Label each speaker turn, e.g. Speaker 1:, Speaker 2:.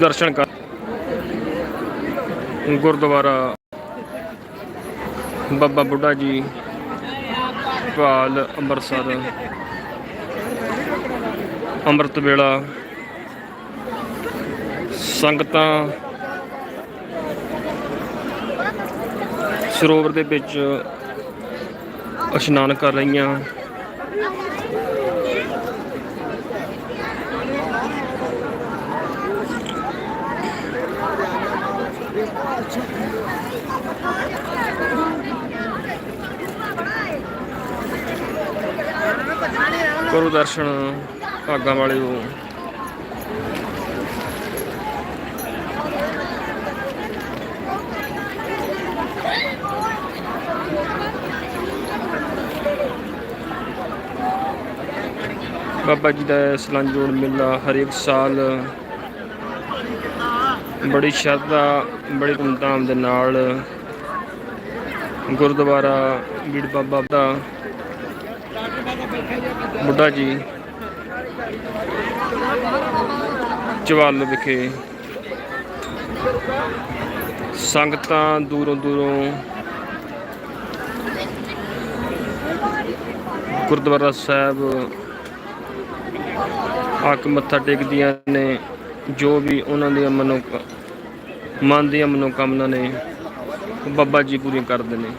Speaker 1: ਦਰਸ਼ਨ ਕਰ। ਗੁਰਦੁਆਰਾ ਬਾਬਾ ਬੁੱਢਾ ਜੀ, ਭਾਲ ਅੰਮ੍ਰਿਤਸਰ, ਅੰਮ੍ਰਿਤ ਵੇਲਾ, ਸੰਗਤਾਂ ਸਰੋਵਰ ਦੇ ਵਿੱਚ ਇਸ਼ਨਾਨ ਕਰ ਰਹੀਆਂ। ਕਰੋ ਦਰਸ਼ਨ ਭਾਗਾਂ ਵਾਲੇ ਵਾਲਿਓ। ਬਾਬਾ ਜੀ ਦਾ ਸਲੰਜੋੜ ਮੇਲਾ ਹਰੇਕ ਸਾਲ। ਬੜੀ ਸ਼ਰਧਾ, ਬੜੀ ਧੂਮਧਾਮ ਦੇ ਨਾਲ ਗੁਰਦੁਆਰਾ ਬੀੜ ਬਾਬਾ ਦਾ ਬੁੱਢਾ ਜੀ ਚਵਾਲ ਵਿਖੇ ਸੰਗਤਾਂ ਦੂਰੋਂ ਦੂਰੋਂ ਗੁਰਦੁਆਰਾ ਸਾਹਿਬ ਆ ਕੇ ਮੱਥਾ ਟੇਕਦੀਆਂ ਨੇ। ਜੋ ਵੀ ਉਹਨਾਂ ਦੀਆਂ ਮਨੋ ਮਨ ਦੀਆਂ ਮਨੋਕਾਮਨਾ ਨੇ ਉਹ ਬਾਬਾ ਜੀ ਪੂਰੀਆਂ ਕਰਦੇ ਨੇ।